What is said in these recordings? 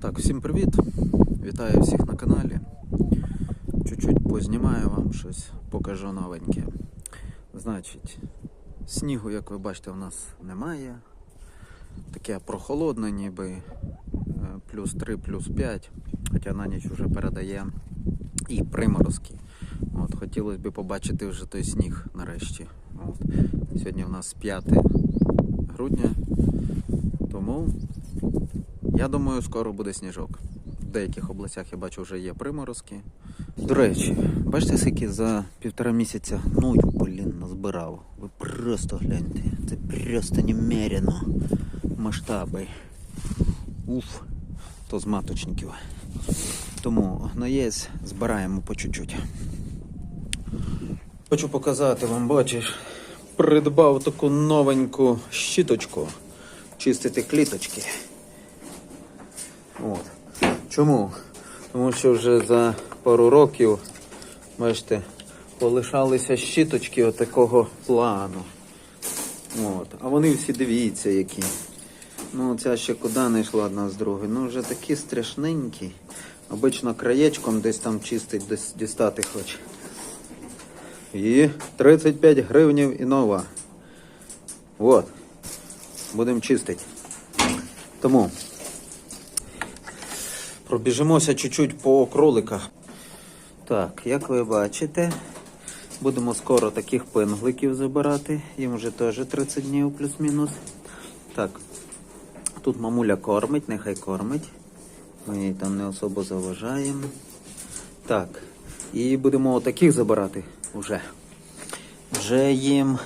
Так, всім привіт! Вітаю всіх на каналі. Чуть-чуть познімаю вам щось, покажу новеньке. Значить, снігу, як ви бачите, у нас немає. Таке прохолодне, ніби е, плюс 3, плюс 5, хоча на ніч вже передає і приморозки. От, хотілося б побачити вже той сніг нарешті. От. Сьогодні у нас 5 грудня, тому я думаю, скоро буде сніжок. В деяких областях я бачу вже є приморозки. До речі, бачите, скільки за півтора місяця гною, блін, назбирав. Ви просто гляньте. Це просто немерено. Масштаби. Уф, то з маточників. Тому гноєць збираємо по чуть-чуть. Хочу показати вам, бачиш, придбав таку новеньку щіточку. Чистити кліточки. От. Чому? Тому що вже за пару років, бачите, полишалися щіточки отакого плану. От. А вони всі дивіться які. Ну, ця ще куди не йшла одна з другої. Ну, вже такі страшненькі. Обично краєчком десь там чистить, десь дістати хоч. І 35 гривнів і нова. От. Будемо чистити. Тому пробіжимося чуть-чуть по кроликах. Так, як ви бачите, будемо скоро таких пенгликів забирати. Їм вже теж 30 днів плюс-мінус. Так, тут мамуля кормить, нехай кормить. Ми їй там не особо заважаємо. Так, і будемо отаких забирати вже. Вже їм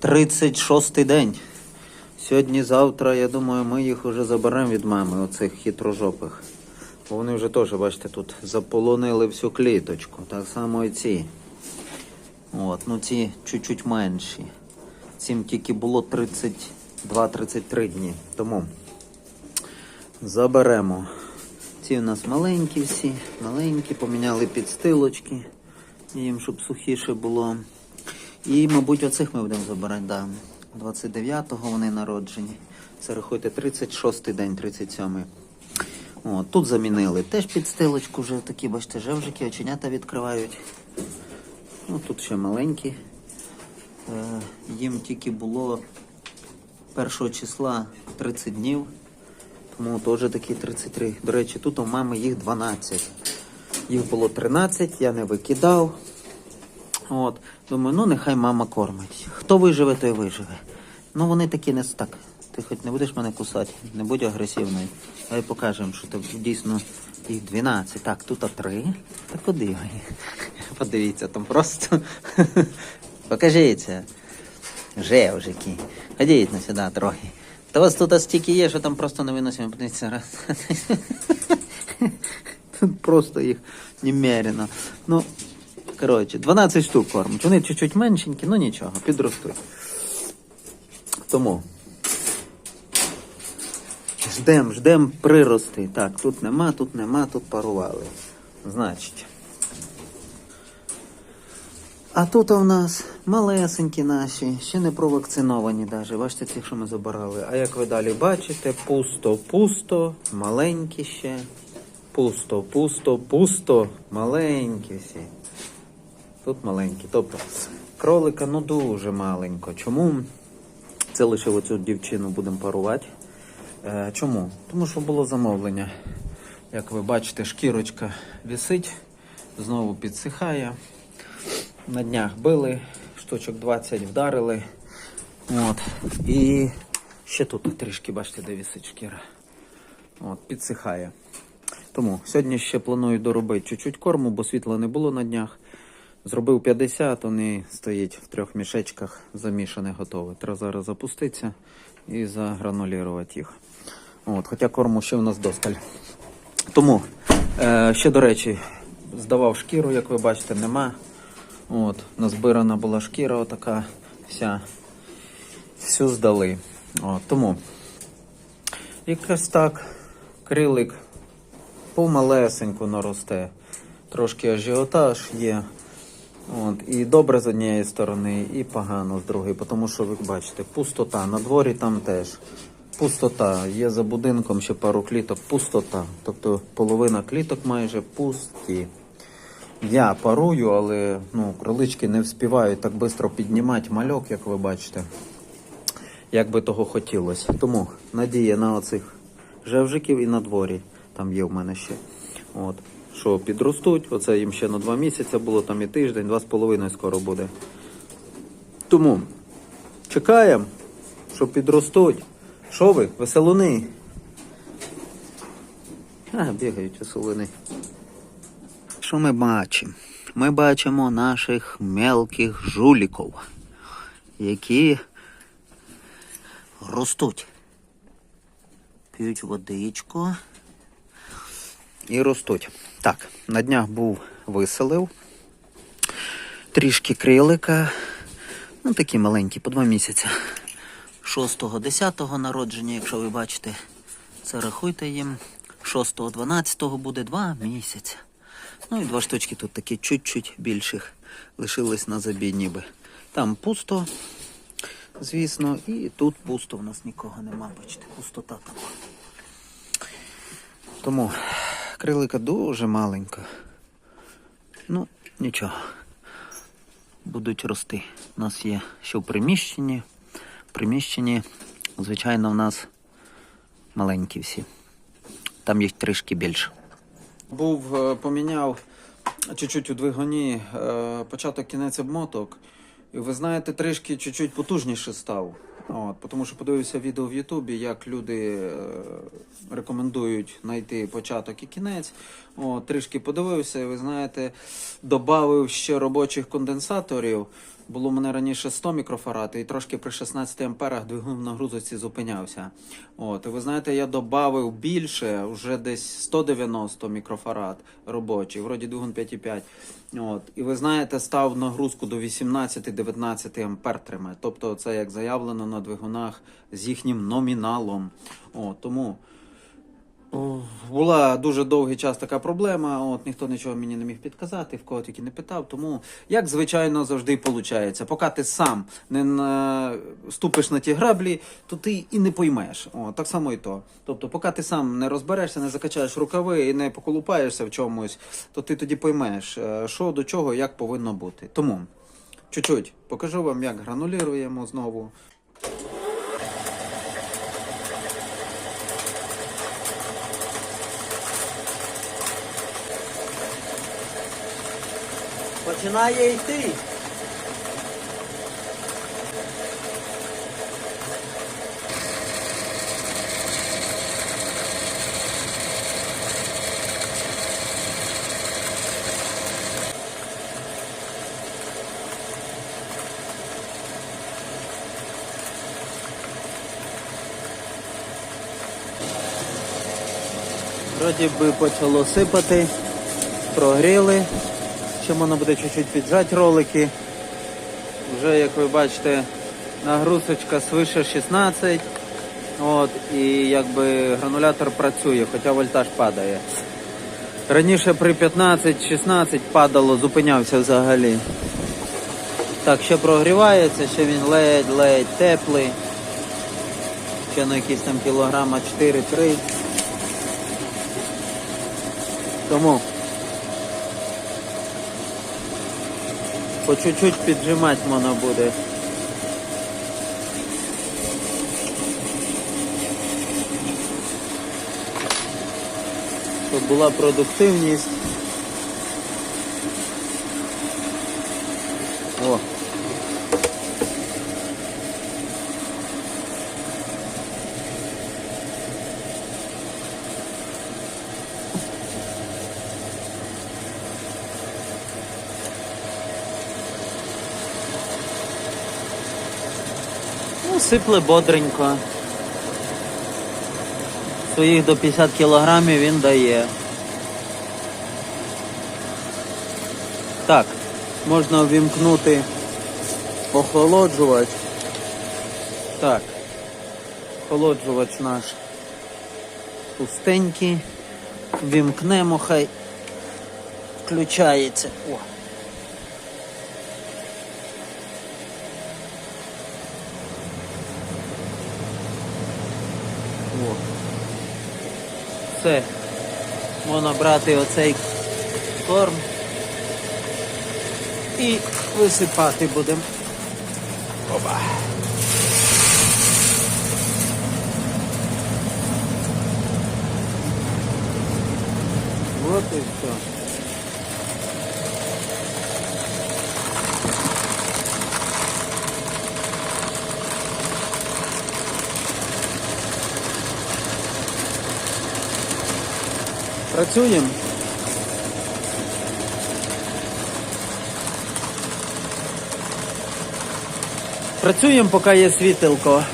36 день. Сьогодні-завтра, я думаю, ми їх вже заберемо від мами, оцих хитрожопих. Бо вони вже теж, бачите, тут заполонили всю кліточку. Так само і ці. От, ну ці чуть-чуть менші. Цим тільки було 32-33 дні. Тому заберемо. Ці у нас маленькі всі, маленькі, поміняли підстилочки, їм, щоб сухіше було. І, мабуть, оцих ми будемо забирати, да. 29-го вони народжені. Це рахуйте 36-й день, 37-й. О, тут замінили теж підстилочку, вже такі, бачите, жевжики, оченята відкривають. Ну, тут ще маленькі. Е, їм тільки було 1 числа 30 днів. Тому теж такі 33. До речі, тут у мами їх 12. Їх було 13, я не викидав. От. Думаю, ну нехай мама кормить. Хто виживе, той виживе. Ну вони такі не так. Ти хоч не будеш мене кусати, не будь агресивною. Давай покажемо, що ти дійсно їх 12. Так, тут 3. Та куди? Подивіться, там просто. Покажіться. Жевжики. Ходіть на сюди трохи. Та вас тут стільки є, що там просто невиносимо. Подивіться раз. Тут просто їх немерено. Ну, коротше, 12 штук кормить. Вони чуть-чуть меншенькі, ну нічого, підростуть. Тому. Ждем, ждем прирости. Так, тут нема, тут нема, тут парували. Значить. А тут у нас малесенькі наші, ще не провакциновані навіть. Бачите, ті, що ми забирали. А як ви далі бачите, пусто, пусто, маленькі ще. Пусто, пусто, пусто, маленькі всі. Тут маленькі. Тобто кролика ну дуже маленько. Чому? Це лише оцю дівчину будемо парувати. Е, чому? Тому що було замовлення. Як ви бачите, шкірочка висить, знову підсихає. На днях били, штучок 20 вдарили. От. І ще тут трішки, бачите, де висить шкіра. От, підсихає. Тому сьогодні ще планую доробити чуть-чуть корму, бо світла не було на днях. Зробив 50, вони стоять в трьох мішечках, замішане, готове. Треба зараз запуститися і загранулірувати їх. От, хоча корму ще в нас досталь. Тому, е, ще до речі, здавав шкіру, як ви бачите, нема. От, назбирана була шкіра, отака вся. Всю здали. От, тому якось так, крилик помалесенько наросте. Трошки ажіотаж є. От, і добре з однієї сторони, і погано з другої, тому що ви бачите, пустота. На дворі там теж пустота. Є за будинком ще пару кліток, пустота. Тобто половина кліток майже пусті. Я парую, але ну, кролички не вспівають так швидко піднімати мальок, як ви бачите. Як би того хотілося. Тому надія на оцих жевжиків і на дворі. Там є в мене ще. От. Що підростуть, оце їм ще на два місяці було, там і тиждень, два з половиною скоро буде. Тому чекаємо, що підростуть. Що ви, веселуни? А, бігають веселуни. Що ми бачимо? Ми бачимо наших мелких жуліків, які ростуть. П'ють водичку і ростуть. Так, на днях був виселив. Трішки крилика. Ну, такі маленькі, по два місяці. 6-го, 10-го народження, якщо ви бачите, це рахуйте їм. 6-го, 12-го буде два місяці. Ну і два штучки тут такі чуть-чуть більших лишились на забій ніби. Там пусто, звісно, і тут пусто, в нас нікого нема, бачите, пустота там. Тому крилика дуже маленька. Ну, нічого. Будуть рости. У нас є ще в приміщенні. Приміщенні, звичайно, в нас маленькі всі. Там їх трішки більше. Був, е, поміняв чуть-чуть у двигуні е, початок кінець обмоток. І ви знаєте, трішки чуть-чуть потужніше став. От, тому що подивився відео в Ютубі, як люди е, рекомендують знайти початок і кінець. От, трішки подивився, і ви знаєте, додав ще робочих конденсаторів. Було у мене раніше 100 мікрофарад, і трошки при 16 амперах двигун в нагрузочці зупинявся. От, і ви знаєте, я додав більше, вже десь 190 мікрофарад робочий, вроді двигун 5,5. От, і ви знаєте, став нагрузку до 18-19 ампер тримає. Тобто це як заявлено на двигунах з їхнім номіналом. От, тому о, була дуже довгий час така проблема. От ніхто нічого мені не міг підказати, в кого тільки не питав. Тому як звичайно завжди виходить. Поки ти сам не на... ступиш на ті граблі, то ти і не поймеш. О, так само і то. Тобто, поки ти сам не розберешся, не закачаєш рукави і не поколупаєшся в чомусь, то ти тоді поймеш, е, що до чого, як повинно бути. Тому чуть-чуть покажу вам, як гранулюємо знову. Починає йти. Вроді би почало сипати, прогріли. Ще можна буде чуть-чуть піджати ролики. Вже, як ви бачите, нагрузочка свише 16. От, і якби гранулятор працює, хоча вольтаж падає. Раніше при 15-16 падало, зупинявся взагалі. Так, ще прогрівається, ще він ледь-ледь теплий. Ще на якісь там кілограма 4-3. Тому по чуть-чуть піджимати можна буде. Щоб була продуктивність. О. Сипле бодренько. Своїх до 50 кілограмів він дає. Так, можна увімкнути охолоджувач. Так, охолоджувач наш пустенький. Вімкнемо, хай включається. О. О. Все. Можна брати оцей корм і висипати будемо. Опа. От і все. Працюємо. Працюємо, поки є світилко.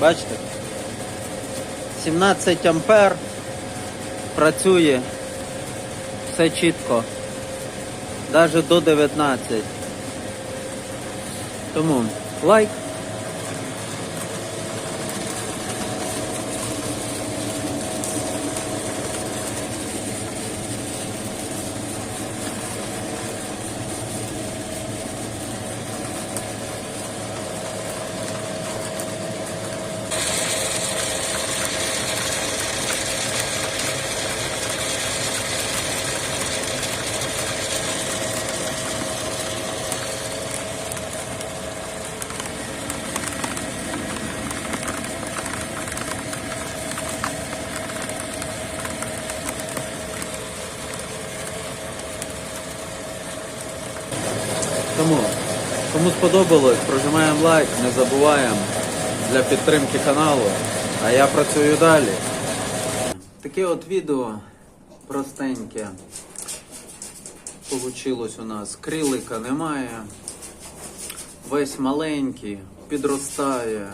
Бачите? 17 ампер. Працює. Все чітко. Навіть до 19. Тому лайк. Тому, кому сподобалось, прожимаємо лайк, не забуваємо для підтримки каналу. А я працюю далі. Таке от відео простеньке. Получилось у нас. Крилика немає. Весь маленький, підростає.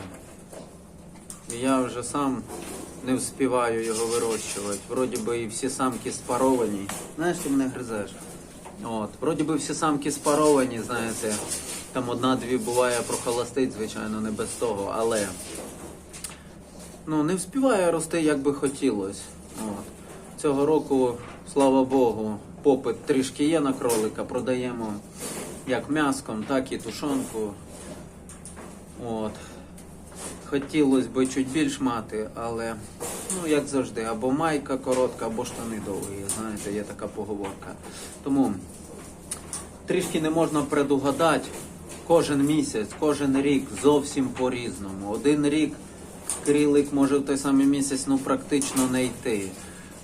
Я вже сам не вспіваю його вирощувати. Вроді би і всі самки спаровані. Знаєш, ти мене гризеш. От, вроді би всі самки спаровані, знаєте. Там одна-дві буває прохолостить, звичайно, не без того, але ну, не вспіває рости, як би хотілося. От. Цього року, слава Богу, попит трішки є на кролика, продаємо як м'яском, так і тушонку. От. Хотілося б чуть більш мати, але ну як завжди, або майка коротка, або штани довгі. Знаєте, є така поговорка. Тому трішки не можна предугадати. Кожен місяць, кожен рік зовсім по-різному. Один рік крілик може в той самий місяць ну практично не йти.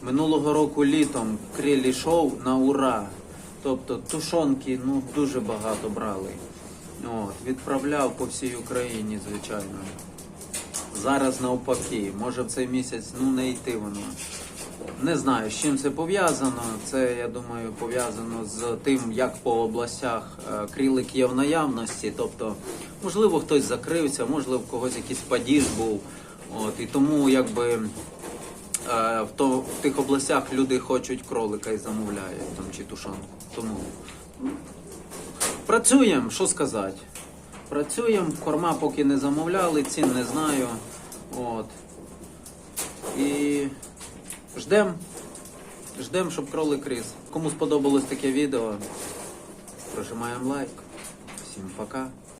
Минулого року літом кріль йшов на ура. Тобто тушонки ну дуже багато брали. От, відправляв по всій Україні, звичайно. Зараз навпаки, може в цей місяць ну не йти воно. Не знаю, з чим це пов'язано. Це, я думаю, пов'язано з тим, як по областях е, крілик є в наявності. Тобто, можливо, хтось закрився, можливо, в когось якийсь падіж був. От, і тому якби е, в, то, в тих областях люди хочуть кролика і замовляють там чи тушонку. Тому працюємо, що сказати. Працюємо, корма поки не замовляли, цін не знаю. От. І ждемо, Ждем, щоб кролик ріс. Кому сподобалось таке відео, прожимаємо лайк. Всім пока.